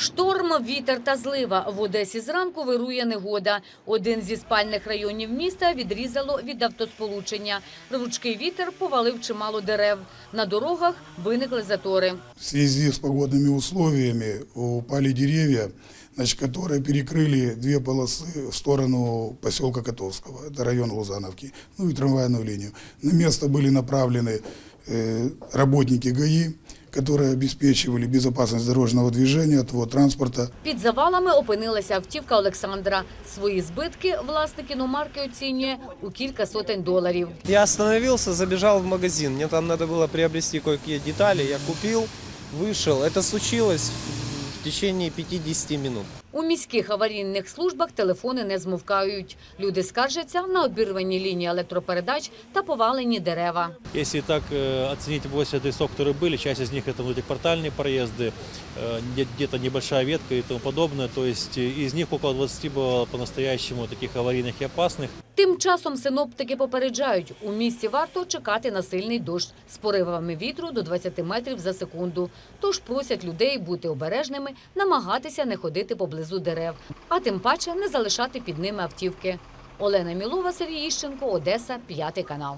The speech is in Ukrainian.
Шторм, вітер та злива. В Одесі зранку вирує негода. Один зі спальних районів міста відрізало від автосполучення. Рвучкий вітер повалив чимало дерев. На дорогах виникли затори. В связи с погодными условиями упали деревья, значит, которые перекрыли две полосы в сторону поселка Котовского, это район Лузановки, ну и трамвайную линию. На место были направлены э, работники ГАИ, которые обеспечивали безопасность дорожного движения, отвод транспорта. Під завалами опинилася автівка Олександра. Свої збитки власник іномарки оцінює у кілька сотень доларів. Я остановился, забежал в магазин. Мне там надо было приобрести кое-какие детали. Я купил, вышел. Это случилось в течение 50 минут. У міських аварійних службах телефони не змовкають. Люди скаржаться на обірвані лінії електропередач та повалені дерева. Если так э, оценить 8 адресов, которые были, часть из них это вот эти квартальные проезды, э, где- где-то небольшая ветка и тому подобное. То есть э, из них около 20 было по-настоящему таких аварийных и опасных. Тим часом синоптики попереджають, у місті варто чекати на сильний дощ з поривами вітру до 20 метрів за секунду. Тож просять людей бути обережними, намагатися не ходити поблизу дерев, а тим паче не залишати під ними автівки. Олена Мілова, Сергій Іщенко, Одеса, п'ятий канал.